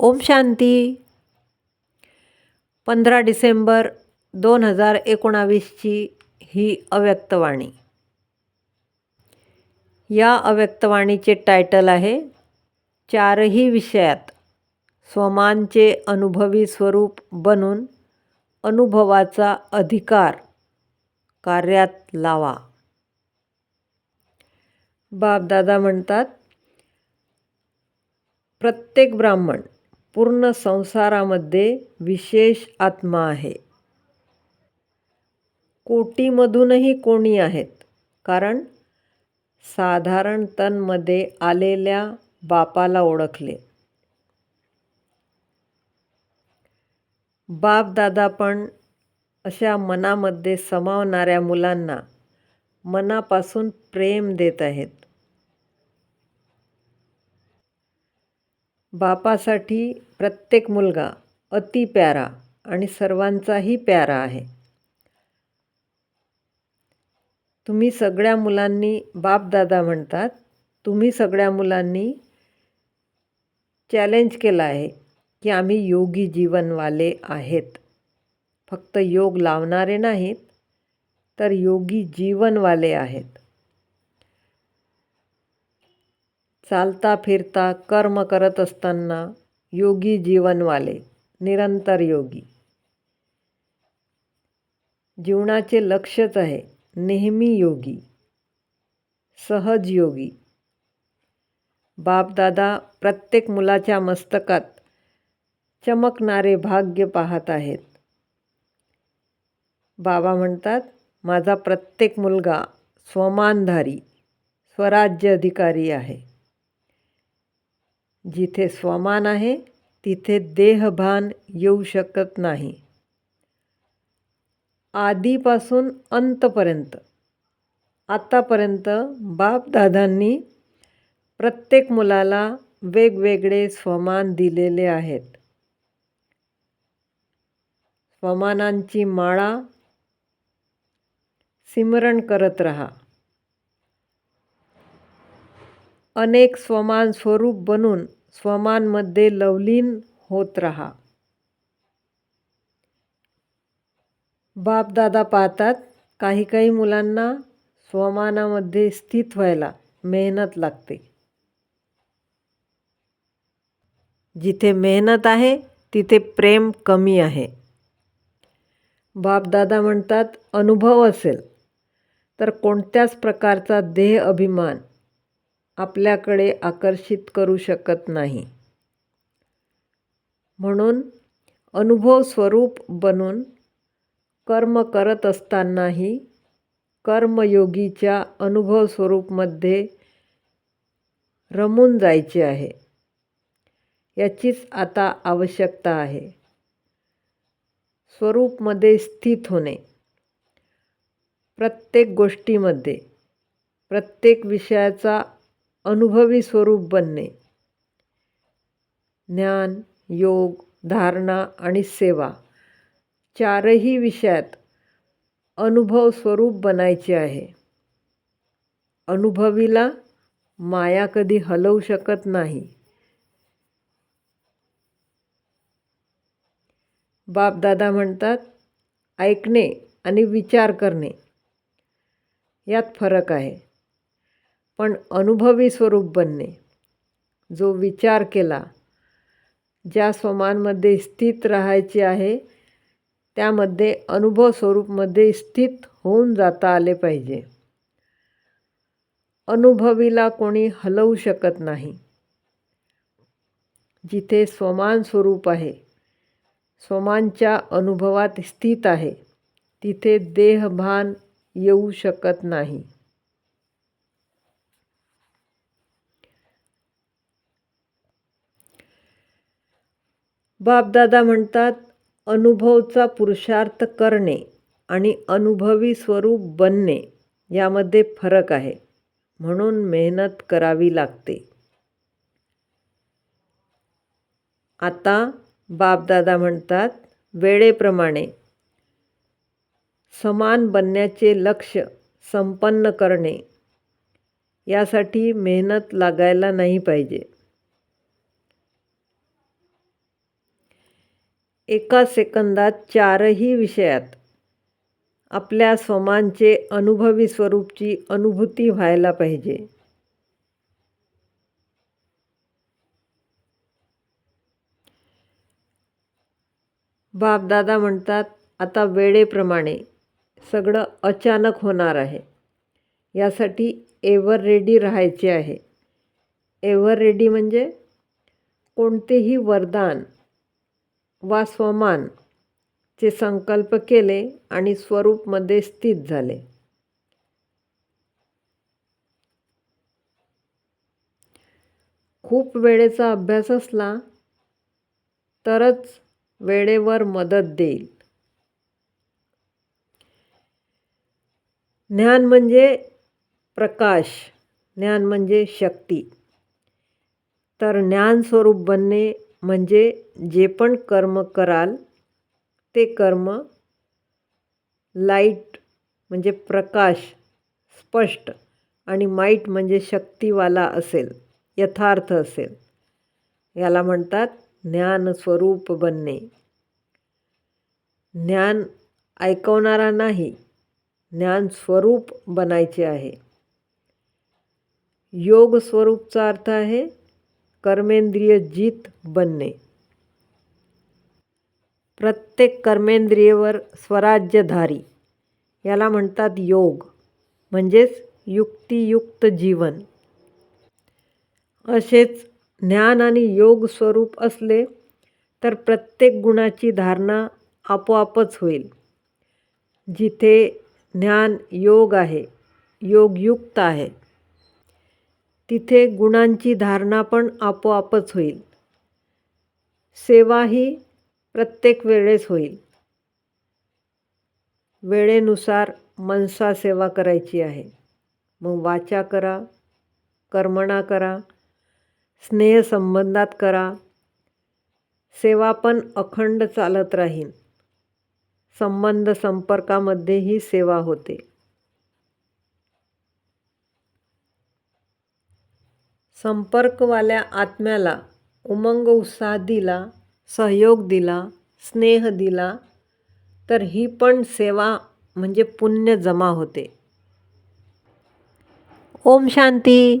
ओम शांती. पंधरा डिसेंबर दोन हजार एकोणावीसची ही अव्यक्तवाणी या अव्यक्तवाणीचे टायटल आहे चारही विषयात स्वमानचे अनुभवी स्वरूप बनून अनुभवाचा अधिकार कार्यात लावा. बापदादा म्हणतात प्रत्येक ब्राह्मण पूर्ण संसारामध्ये विशेष आत्मा आहे. कोटीमधूनही कोणी आहेत. कारण साधारण तनमध्ये आलेल्या बापाला ओळखले. बापदादा पण अशा मनामध्ये समावणाऱ्या मुलांना मनापासून प्रेम देत आहेत. बापासाठी प्रत्येक मुलगा अति प्यारा आणि सर्वांचाही प्यारा आहे. तुम्ही सगळ्या मुलांनी बापदादा म्हणतात तुम्ही सगळ्या मुलांनी चॅलेंज केलं आहे की आम्ही योगी जीवनवाले आहेत. फक्त योग लावणारे नाहीत तर योगी जीवनवाले आहेत. चालता फिरता कर्म करत असताना योगी जीवनवाले निरंतर योगी. जीवनाचे लक्षच आहे नेहमी योगी सहज योगी. बापदादा प्रत्येक मुलाच्या मस्तकात चमकणारे भाग्य पाहत आहेत. बाबा म्हणतात माझा प्रत्येक मुलगा स्वमानधारी स्वराज्य अधिकारी आहे. जिथे स्वमान आहे तिथे देहभान येऊ शकत नाही. आधीपासून अंतपर्यंत. आत्तापर्यंत बापदादांनी प्रत्येक मुलाला वेगवेगळे स्वमान दिलेले आहेत. स्वमानांची माळा सिमरण करत रहा. अनेक स्वमान स्वरूप बनून स्वमानमध्ये लवलीन होत राहा. बापदादा पाहतात काही काही मुलांना स्वमानामध्ये स्थित व्हायला मेहनत लागते. जिथे मेहनत आहे तिथे प्रेम कमी आहे. बापदादा म्हणतात अनुभव असेल तर कोणत्याच प्रकारचा देह अभिमान आपल्याकडे आकर्षित करू शकत नाही. म्हणून अनुभव स्वरूप बनून कर्म करत असतानाही कर्मयोगीच्या अनुभव स्वरूपमध्ये रमून जायचे आहे. याचीच आता आवश्यकता आहे. स्वरूपमध्ये स्थित होणे. प्रत्येक गोष्टीमध्ये प्रत्येक विषयाचा अनुभवी स्वरूप बनणे. ज्ञान योग धारणा आणि सेवा चारही विषयात अनुभव स्वरूप बनायचे आहे. अनुभवीला माया कधी हलवू शकत नाही. बापदादा म्हणतात ऐकणे आणि विचार करणे. यात फरक आहे. पण अनुभवी स्वरूप बनणे. जो विचार केला ज्या स्वमांमध्ये स्थित राहायचे आहे त्यामध्ये अनुभव स्वरूपमध्ये स्थित होऊन जाता आले पाहिजे. अनुभवीला कोणी हलवू शकत नाही. जिथे स्वमान स्वरूप आहे स्वमानच्या अनुभवात स्थित आहे तिथे देहभान येऊ शकत नाही. बापदादा म्हणतात अनुभवचा पुरुषार्थ करणे आणि अनुभवी स्वरूप बनणे यामध्ये फरक आहे म्हणून मेहनत करावी लागते. आता बापदादा म्हणतात वेळेप्रमाणे समान बनण्याचे लक्ष संपन्न करणे यासाठी मेहनत लागायला नाही पाहिजे. एका सेकंदात चारही विषयात आपल्या स्वमांचे अनुभवी स्वरूपची अनुभूती व्हायला पाहिजे. बापदादा म्हणतात आता वेळेप्रमाणे सगळं अचानक होणार आहे. यासाठी एव्हर रेडी राहायचे आहे. एव्हर रेडी म्हणजे कोणतेही वरदान वा स्वमान चे संकल्प केले आणि स्वरूपमध्ये स्थित झाले. खूप वेळेचा अभ्यास असला तरच वेळेवर मदत देईल. ज्ञान म्हणजे प्रकाश ज्ञान म्हणजे शक्ती. तर ज्ञान स्वरूप बनणे म्हणजे जे पण कर्म कराल ते कर्म लाइट म्हणजे प्रकाश स्पष्ट आणि माईट म्हणजे शक्तीवाला असेल यथार्थ असेल. याला म्हणतात ज्ञान स्वरूप बनणे. ज्ञान ऐकवणारा नाही ज्ञान स्वरूप बनायचे आहे. योग स्वरूपचा अर्थ आहे कर्मेंद्रिय जीत बनणे. प्रत्येक कर्मेंद्रियेवर स्वराज्यधारी याला म्हणतात योग म्हणजेच युक्तियुक्त जीवन. असेच ज्ञान आणि योग स्वरूप असले तर प्रत्येक गुणाची धारणा आपोआपच होईल. जिथे ज्ञान योग आहे योगयुक्त आहे. तिथे गुणांची धारणा पण आपोआपच होईल. सेवा ही प्रत्येक वेळेस होईल. वेळेनुसार मनसा सेवा करायची आहे. मग वाचा करा कर्मणा करा स्नेहसंबंधात करा. सेवा पण अखंड चालत राहील. संबंध संपर्कामध्येही सेवा होते. संपर्कवाल्या आत्म्याला उमंग उत्साह दिला सहयोग दिला स्नेह दिला तर ही पण सेवा म्हणजे पुण्य जमा होते. ओम शांती.